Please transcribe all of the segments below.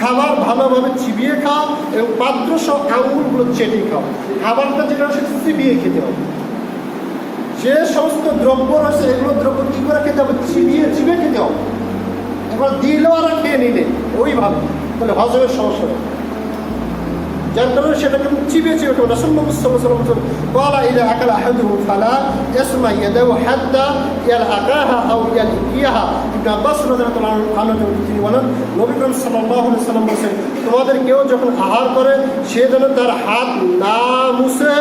খাবার ভালোভাবে চিবিয়ে খাও এবং পাত্র সহ আঙুলগুলো চেটে খাও। খাবারটা যেটা সেটা চিবিয়ে খেতে হবে। যে সমস্ত দ্রব্য রয়েছে, এগুলো দ্রব্য কী করে খেতে হবে? চিবিয়ে চিবিয়ে খেতে হবে। এবার দিলেও আর খেয়ে নিলে, ওইভাবে। তাহলে হজমের সমস্যা হবে। যার কারণে সেটাকে চিবে চিবে খাবে রসুল্লাহাম কলা ইলা আকাল আহাদু ফালা ইয়াসমা ইয়াদাউ হাদ্দা ইয়াল আকাহা আও ইয়াল ইয়াহা ইবনে আব্বাস রাদিয়াল্লাহু আনহু তিনি বলেন, নবী করিম সাল্লাল্লাহু আলাইহি সাল্লাম বলেন তোমাদের কেউ যখন আহার করে, সে যেন তার হাত না মুছে,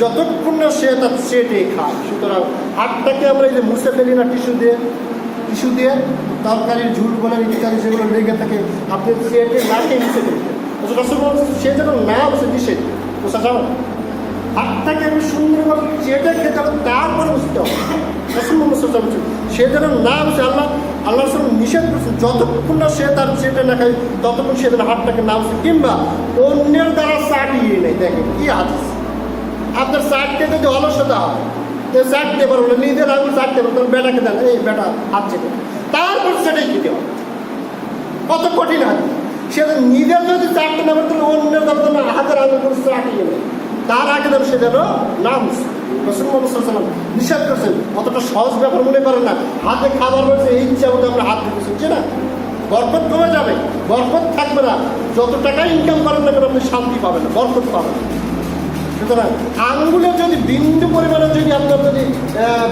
যতক্ষণ না সে তার সেটে খায়। সুতরাং হাতটাকে আমরা এই যে মুছে ফেলি না টিস্যু দিয়ে টিস্যু দিয়ে, তরকারির ঝুল বলার ইত্যাদি, সেগুলো লেগে থাকে, আপনি চেটে নাকে মুছে ফেলবেন। সে যেন না বসে নিষেধ বোঝা যাবে না? হাতটাকে আমি সুন্দরভাবে চেটে খেতে হবে তারপরে বুঝতে হবে। সে যেন না বসে, আল্লাহ আল্লাহ রসুল নিষেধ করছেন যতক্ষণ না সে তার চেটে না খায়, ততক্ষণ সে যেন হাতটাকে না বসে, কিংবা অন্যের দ্বারা চাটিয়ে নেই। দেখেন, কি হাদিস। আপনার চাটতে যদি অলসতা হয় চাটতে পারব না নিজের আঙুল চাটতে পারব তখন বেটাকে দেন, এই বেটা হাত চেটে। তারপর সেটাই খেতে হবে। কত কঠিন হাদিস। সে নিজের যদি চাটতে না পারে তাহলে অন্যের যেন হাতের আঙুল করে চাটিয়ে নেই তার আগে যেন সে যেন নাম রসুল মোহাম্মদ সাল্লাম নিষেধ করছেন, অতটা সহজ ব্যাপার মনে করেন না। হাতে খাবার রয়েছে, এই ইচ্ছা মতো আমরা হাত দিতে শুনছি না। বরকত কমে যাবে, বরকত থাকবে না। যত টাকা ইনকাম করেন না কেন, আপনি শান্তি পাবেন না, বরকত পাবেন। সুতরাং আঙ্গুলে যদি বিন্দু পরিমাণে যদি আপনার যদি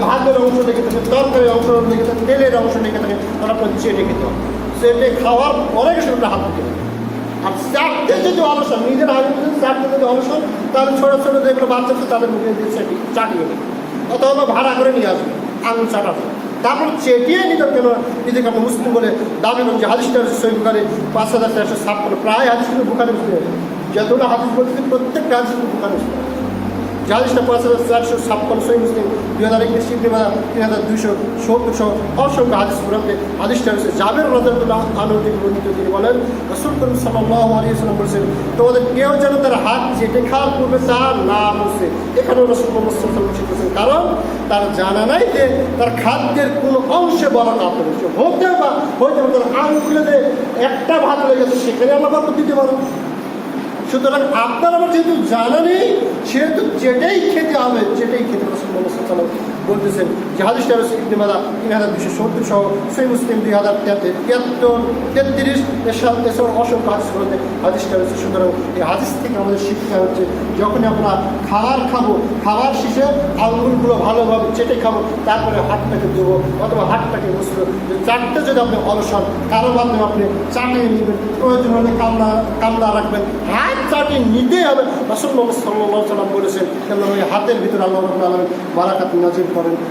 ভাতের অংশ লেগে থাকে, তরকারির অংশ লেগে থাকে, তেলের অংশ লেগে থাকে, তাহলে আপনার চেয়ে খেতে হবে। চেটে খাওয়ার পরে সেটা হাত আর চারটে যদি অলসন নিজের যদি চারটে যদি অলসন তাহলে ছোটো ছোটো যেগুলো বাচ্চা আছে তাদের মুখে দিয়ে চাটিয়ে নেবে অথবা ভাড়া করে নিয়ে আসবে, আঙুল চাটাতে তারপর চেটিয়ে নিতে কেন, নিজেকে আপনি মুসলিম বলে দাবি করেন যে হাদিসটা সই বুখারে পাঁচ হাজার চারশো ছাপ্পান্ন, প্রায় হাদিস কিন্তু বুখারে মুসলিম যতগুলো হাদিস বলতে প্রত্যেকটা হাদিস কিন্তু পাঁচ হাজার চারশো ছাপ্পান্ন সই মুসলিম, দুই হাজার একত্রিশ হাজার তিন হাজার দুইশো সত্তর সহ অসংখ্য হাদিস গ্রন্থে হাদিসটা হচ্ছে জাবের রাজাতুল্লাহ আনুদিক বর্ণিত তিনি বলেন, রসুল করিম সাল্লাহ আলিয়াল্লাম বলছেন, তোমাদের কেউ যেন তার হাত চেটে খাওয়ার পূর্বে তার না বসে এখানেও রসুল মোহাম্মদ শিখেছেন কারণ তার জানা নাই যে তার খাদ্যের কোনো অংশে বড় কাপ রয়েছে হতে বা হইতে তার আঙুলে যে একটা ভাত লেগেছে সেখানে আল্লাহ বরকত দিতে পারো সুতরাং আপনার আমার যেহেতু জানা নেই সেহেতু যেটাই খেতে হবে যেটাই খেতে পছন্দ বলতেছেন। যে হাদিসটা রসুল ইবনে মাদা তিন হাজার দুশো সত্তর সহ সেই মুসলিম দুই হাজার তিয়াত্তর তেত্রিশ এসব এসব অসংখ্য হাদিস বলতে হাদিসটা রয়েছে, সুতরাং এই হাদিস থেকে আমাদের শিক্ষা হচ্ছে, যখনই আমরা খাবার খাব, খাবার শেষে আঙুলগুলো ভালোভাবে চেটে খাব, তারপরে হাতটাকে দেবো অথবা হাতটাকে বসবো যে চারটে যদি আপনি অলসন কারও মাধ্যমে আপনি চাটিয়ে নেবেন, প্রয়োজন হলে কামলা কামলা রাখবেন, হাত চাটিয়ে নিতেই হবে। রসুল মোহাম্মদ সাল্লাম বলেছেন কেন ওই হাতের ভিতরে আল্লাহ রবুল্লা আলম বারাকাত নাজির করেন।